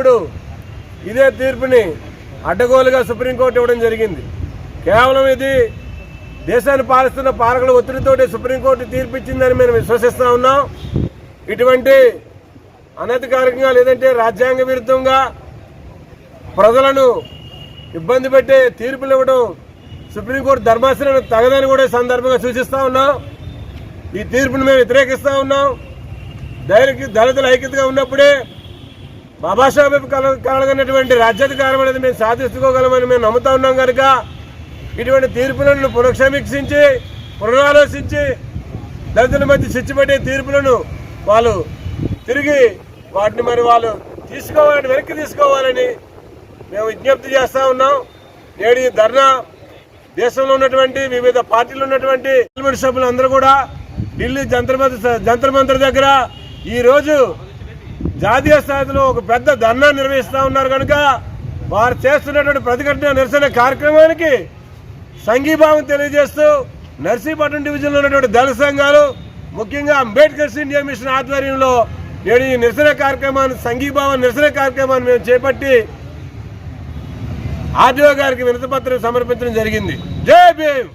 ఇప్పుడు ఇదే తీర్పుని అడ్డగోలుగా సుప్రీంకోర్టు ఇవ్వడం జరిగింది. కేవలం ఇది దేశాన్ని పాలిస్తున్న పాలకుల ఒత్తిడితోటి సుప్రీంకోర్టు తీర్పు ఇచ్చిందని మేము విశ్వసిస్తా ఉన్నాం. ఇటువంటి అనధికారికంగా లేదంటే రాజ్యాంగ విరుద్ధంగా ప్రజలను ఇబ్బంది పెట్టే తీర్పులు ఇవ్వడం సుప్రీంకోర్టు ధర్మాసనం తగదని కూడా సందర్భంగా సూచిస్తూ ఉన్నాం. ఈ తీర్పును మేము వ్యతిరేకిస్తూ ఉన్నాం. దళితులు ఐక్యతగా ఉన్నప్పుడే బాబాసాహెబ్ కల కలగనటువంటి రాజ్యాధికారం అనేది మేము సాధించుకోగలమని మేము నమ్ముతా ఉన్నాం కనుక ఇటువంటి తీర్పులను పునఃసమీక్షించి పునరాలోచించి దళితుల మధ్య చిచ్చుపెట్టే తీర్పులను వాళ్ళు తిరిగి వాటిని మరి వాళ్ళు తీసుకోవాలని వెనక్కి తీసుకోవాలని మేము విజ్ఞప్తి చేస్తూ ఉన్నాం. నేడు ఈ ధర్నా దేశంలో ఉన్నటువంటి వివిధ పార్టీలు ఉన్నటువంటి పార్లమెంట్ సభ్యులు అందరూ కూడా ఢిల్లీ జంతర్ మంతర్ జంతర్ మంత్ర దగ్గర ఈరోజు జాతీయ స్థాయిలో ఒక పెద్ద ధర్నా నిర్వహిస్తూ ఉన్నారు కనుక వారు చేస్తున్నటువంటి ప్రతిఘటన నిరసన కార్యక్రమానికి సంఘీభావం తెలియజేస్తూ నర్సీపట్నం డివిజన్లో ఉన్నటువంటి దళ సంఘాలు ముఖ్యంగా అంబేద్కర్స్ ఇండియా మిషన్ ఆధ్వర్యంలో నేడు ఈ నిరసన కార్యక్రమాన్ని సంఘీభావం నిరసన కార్యక్రమాన్ని మేము చేపట్టి ఆర్డీఓ గారికి వినతిపత్రం సమర్పించడం జరిగింది. జై భీమ్!